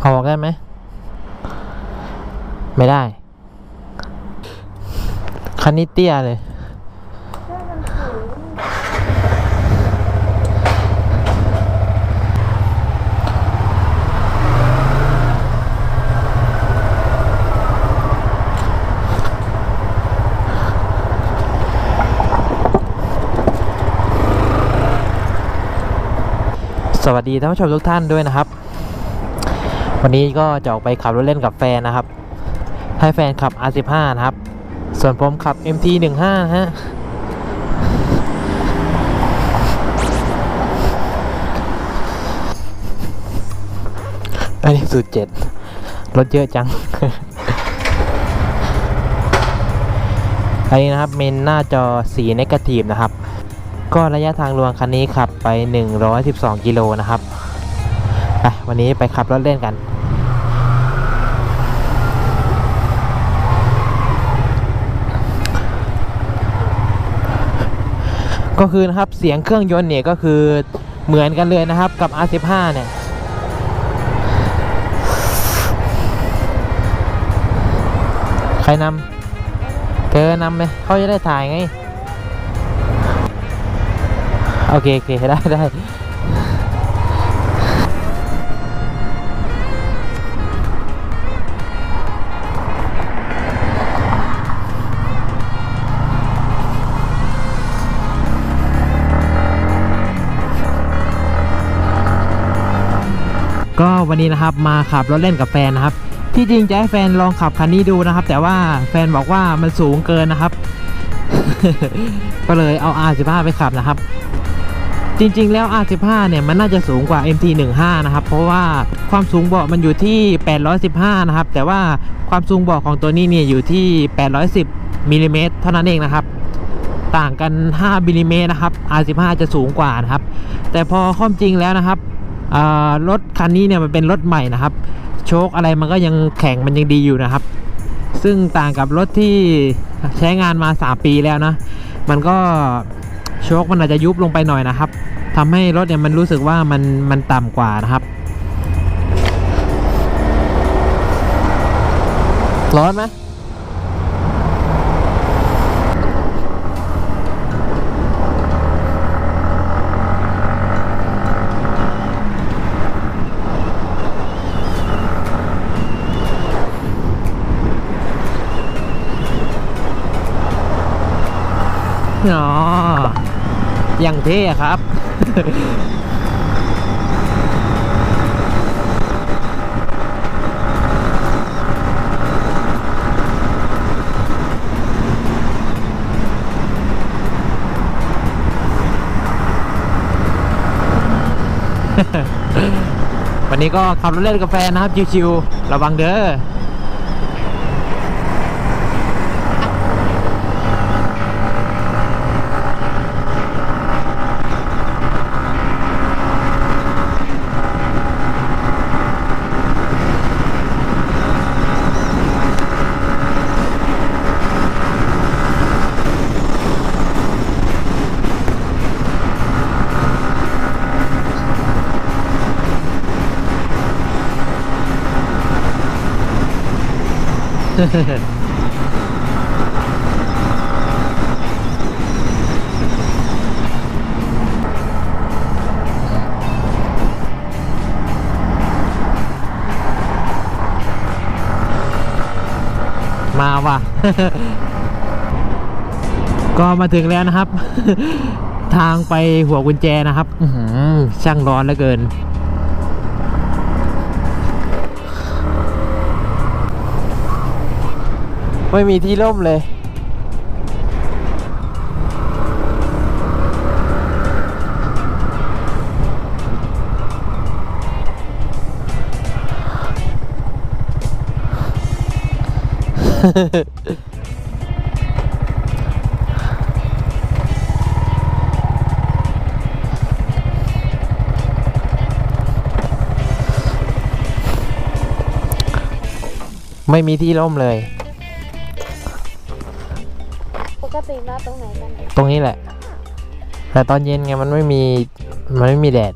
เอาออกได้ไหม ไม่ได้ คันนี้เตี้ยเลย สวัสดีท่านผู้ชมทุกท่านด้วยนะครับ วันนี้ก็จะออกไปขับรถเล่นกับแฟนนะครับ ให้แฟนขับ R15 นะครับ ส่วนผมขับ MT15 นะฮะอันนี้สูตรเจ็ดรถเยอะจัง อันนี้นะครับเมนหน้าจอสีเนกาทีฟนะครับ ก็ระยะทางรวมคันนี้ขับไป 112 กิโลนะครับ ไปวันนี้ไปขับรถเล่นกัน ก็คือนะครับเสียงเครื่องยนต์เนี่ยก็คือเหมือนกันเลยนะครับกับ R15 เนี่ยใครนำเธอนำไหมเขาจะได้ถ่ายไง โอเคโอเคได้ได้ วันนี้นะครับมาขับรถเล่นกับแฟนนะครับ ที่จริงจะให้แฟนลองขับคันนี้ดูนะครับ แต่ว่าแฟนบอกว่ามันสูงเกินนะครับ ก็เลยเอา R15 ไปขับนะครับ จริงๆแล้ว R15 เนี่ยมันน่าจะสูงกว่า MT15 นะครับ เพราะว่าความสูงเบาะมันอยู่ที่ 815 นะครับ แต่ว่าความสูงเบาะของตัวนี้เนี่ยอยู่ที่ 810มิลลิเมตรเท่านั้นเองนะครับต่างกัน5มิลลิเมตรนะครับ R15 จะสูงกว่านะครับ แต่พอข้อมจริงแล้วนะครับ รถคันนี้เนี่ยมันเป็นรถใหม่นะครับ โชคอะไรมันก็ยังแข็งมันยังดีอยู่นะครับ ซึ่งต่างกับรถที่ใช้งานมา 3 ปีแล้วนะ มันก็โชคมันอาจจะยุบลงไปหน่อยนะครับทำให้รถเนี่ยมันรู้สึกว่ามันมันต่ำกว่านะครับ ร้อนไหมอ๋อ อย่างเท่ครับ วันนี้ก็ขับรถเล่นกาแฟนะครับ ชิวๆระวังเด้อ มาว่ะ ก็มาถึงแล้วนะครับ ทางไปหัวกุญแจนะครับช่างร้อนเหลือเกิน ไม่มีที่ร่มเลย ไม่มีที่ร่มเลย มาตรงไหนกันตรงนี้แหละ แต่ตอนเย็นไงมันไม่มี มันไม่มีแดด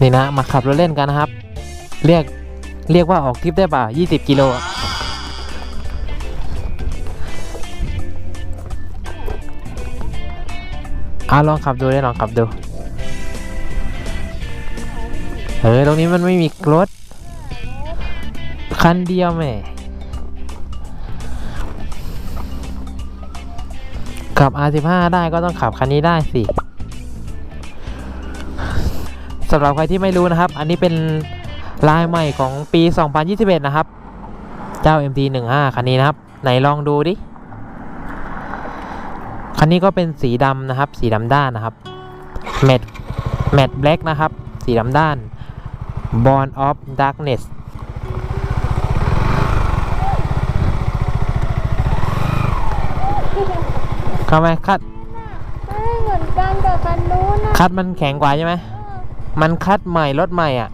นี่นะ มาขับรถเล่นกันนะครับ เรียก เรียกว่าออกทริปได้ป่ะ20 กิโลอะลองขับดูได้ลองขับดูเออตรงนี้มันไม่มีรถ คันเดียวแม่ ขับ R15 ได้ก็ต้องขับคันนี้ได้สิสำหรับใครที่ไม่รู้นะครับ อันนี้เป็นลายใหม่ของปี 2021 นะครับ เจ้า MT15 คันนี้นะครับ ไหนลองดูดิ คันนี้ก็เป็นสีดำนะครับ สีดำด้านนะครับแมทแมทแบล็กนะครับ สีดำด้าน Born of Darkness ทำไมคัดไม่เหมือนกันกับคันนู้นนะคัดมันแข็งกว่าใช่ไหมมันคัดใหม่รถใหม่อะ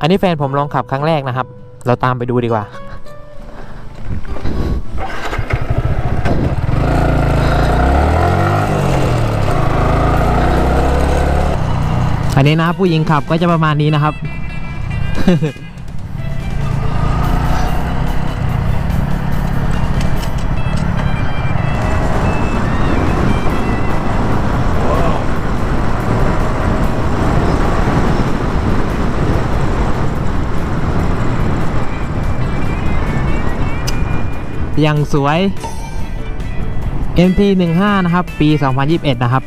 อันนี้แฟนผมลองขับครั้งแรกนะครับ เราตามไปดูดีกว่า นนี้นะผู้หญิงขับก็จะประมาณนี้นะครับ อย่างสวย MT15 นะครับ ปี 2021 นะครับ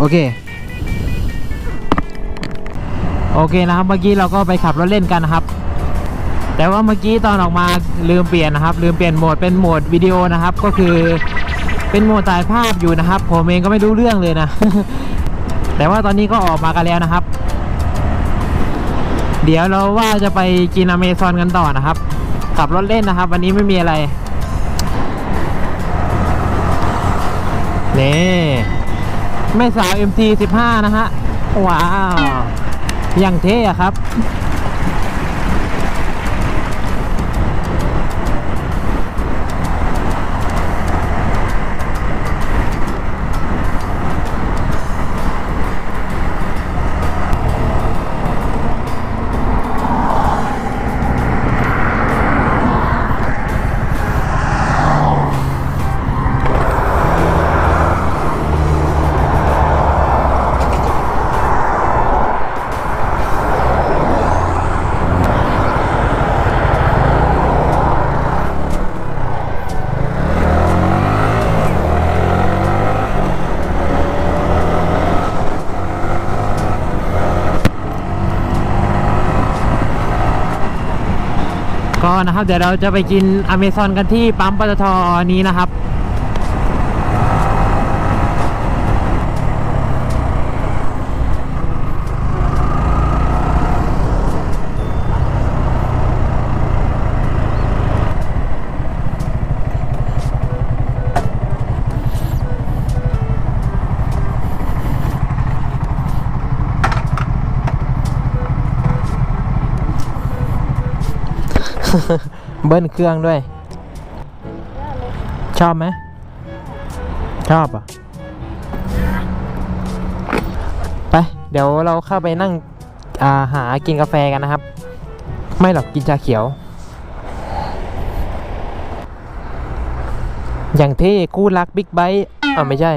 โอเค โอเคนะครับ เมื่อกี้เราก็ไปขับรถเล่นกันนะครับ แต่ว่าเมื่อกี้ตอนออกมาลืมเปลี่ยนนะครับ ลืมเปลี่ยนโหมดเป็นโหมดวิดีโอนะครับ ก็คือเป็นโหมดถ่ายภาพอยู่นะครับ ผมเองก็ไม่รู้เรื่องเลยนะ แต่ว่าตอนนี้ก็ออกมากันแล้วนะครับ เดี๋ยวเราว่าจะไปกินอเมซอนกันต่อนะครับ ขับรถเล่นนะครับ วันนี้ไม่มีอะไรนี่ แม่สาว MT 15 นะฮะ ว้าว อย่างเท่อะครับ นะครับ เดี๋ยวเราจะไปกินอเมซอนกันที่ปั๊มปตทนี้นะครับ เบิ้ลเครื่องด้วย ชอบไหม ชอบอะ ไป เดี๋ยวเราเข้าไปนั่งาหากินกาแฟกันนะครับ ไม่หรอกกินชาเขียว อย่างเท่คู่รักบิ๊กไบค์อ่าไม่ใช่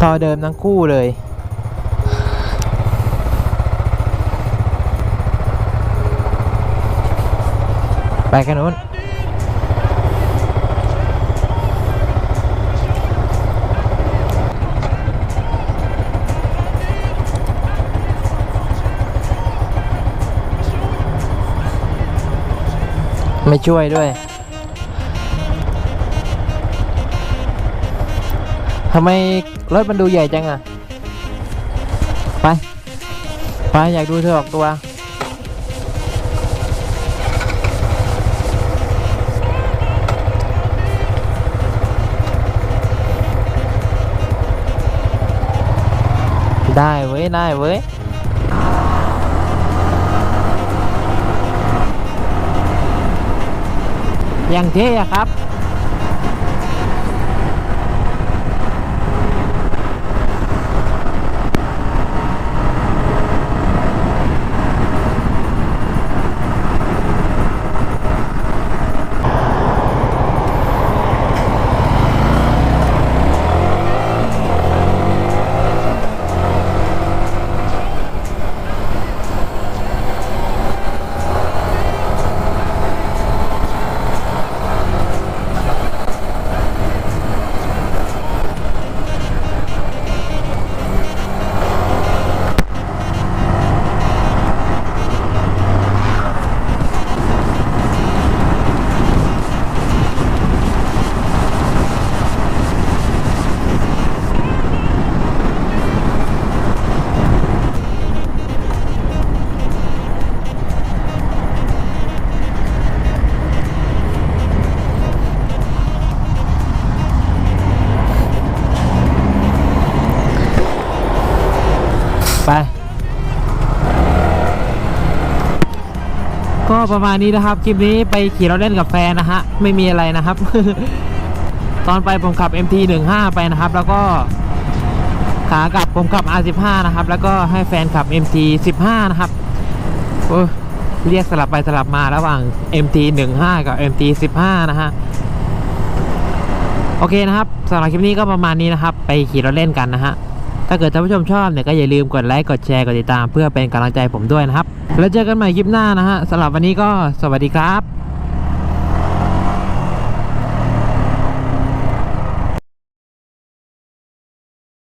พอเดิมทั้งคู่เลย ไปกันนู้นไม่ช่วยด้วย ทำไมรถมันดูใหญ่จังอะ ไป ไปอยากดูเธอออกตัว ได้เว้ย ได้เว้ยอย่างเท่อะครับ ไปก็ประมาณนี้นะครับคลิปนี้ไปขี่รถเล่นกับแฟนนะฮะไม่มีอะไรนะครับ ตอนไปผมขับ MT 15 ไปนะครับ แล้วก็ขากลับผมขับ R15 นะครับ แล้วก็ให้แฟนขับ MT 15 นะครับโอ้ยเรียกสลับไปสลับมาระหว่าง MT 15 กับ MT 15 นะฮะโอเคนะครับสำหรับคลิปนี้ก็ประมาณนี้นะครับ ไปขี่รถเล่นกันนะฮะ ถ้าเกิดท่านผู้ชมชอบเนี่ยก็อย่าลืมกดไลค์กดแชร์กดติดตามเพื่อเป็นกำลังใจผมด้วยนะครับ แล้วเจอกันใหม่คลิปหน้านะฮะสำหรับวันนี้ก็สวัสดีครับ